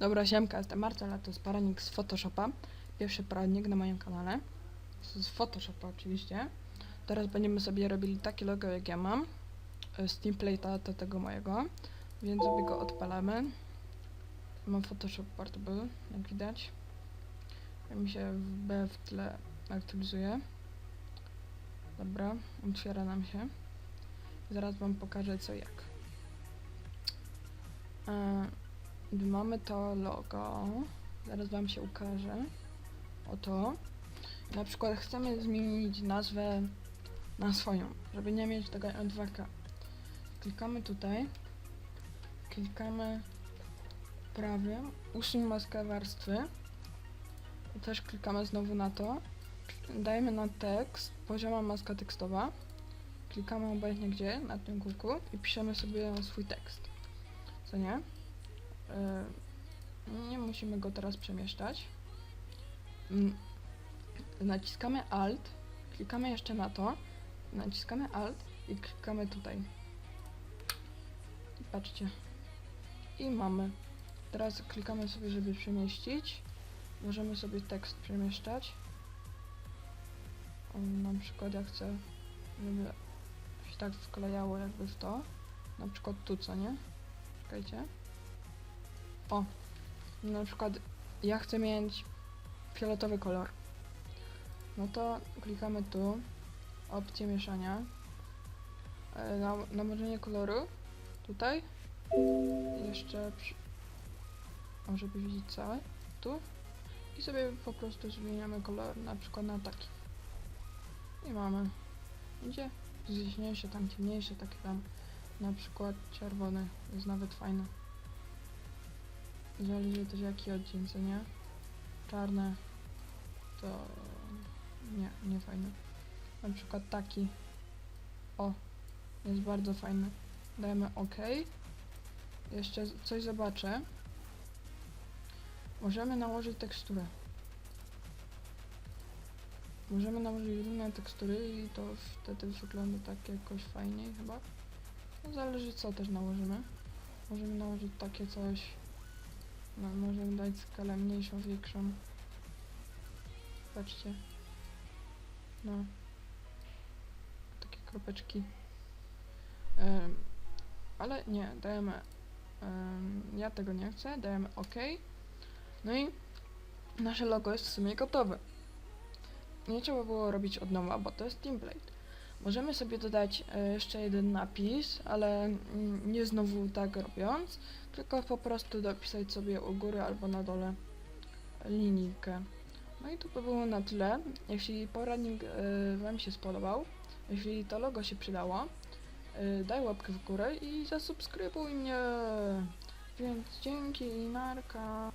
Dobra, siemka, jestem Marcel, a to jest poradnik z Photoshopa. Pierwszy poradnik na moim kanale. Z Photoshopa oczywiście. Teraz będziemy sobie robili takie logo jak ja mam. Z template'a do tego mojego. Więc sobie go odpalamy. Mam Photoshop Portable, jak widać. Jak mi się w B w tle aktualizuje. Dobra, otwiera nam się. Zaraz wam pokażę co jak. E, mamy to logo, zaraz wam się ukaże. Oto. Na przykład chcemy zmienić nazwę na swoją, żeby nie mieć tego N2K. Klikamy tutaj. Klikamy prawym. Usuń maskę warstwy. I też klikamy znowu na to. Dajemy na tekst. Pozioma maska tekstowa. Klikamy obojętnie gdzie, na tym kółku i piszemy sobie swój tekst. Co nie? Yy, nie musimy go teraz przemieszczać. Mm, Naciskamy Alt, klikamy jeszcze na to, naciskamy Alt i klikamy tutaj. I patrzcie. I mamy. Teraz klikamy sobie, żeby przemieścić. Możemy sobie tekst przemieszczać. Na przykład ja chcę, żeby się tak wklejało jakby w to. Na przykład tu, co nie? Czekajcie. O, na przykład ja chcę mieć fioletowy kolor. No to klikamy tu, opcję mieszania, e, na, koloru, tutaj, jeszcze, przy, o, żeby widzieć całe, tu i sobie po prostu zmieniamy kolor, na przykład na taki. I mamy, idzie, jaśniejsze, tam ciemniejsze, takie tam, na przykład czerwony, jest nawet fajny. Zależy też jaki odcień, co nie? Czarne to nie, nie fajne. Na przykład taki. O, jest bardzo fajny. Dajemy OK. Jeszcze coś zobaczę. Możemy nałożyć teksturę. Możemy nałożyć różne tekstury i to wtedy wygląda tak jakoś fajniej chyba. No zależy co też nałożymy. Możemy nałożyć takie coś. No, możemy dać skalę mniejszą, większą. Patrzcie. No. Takie kropeczki. Em, ale nie, dajemy. em, ja tego nie chcę, dajemy OK. No i nasze logo jest w sumie gotowe. Nie trzeba było robić od nowa, bo to jest template. Możemy sobie dodać e, jeszcze jeden napis, ale mm, nie znowu tak robiąc, tylko po prostu dopisać sobie u góry albo na dole linijkę. No i to by było na tyle. Jeśli poradnik e, Wam się spodobał, jeśli to logo się przydało, e, daj łapkę w górę i zasubskrybuj mnie. Więc dzięki, narka.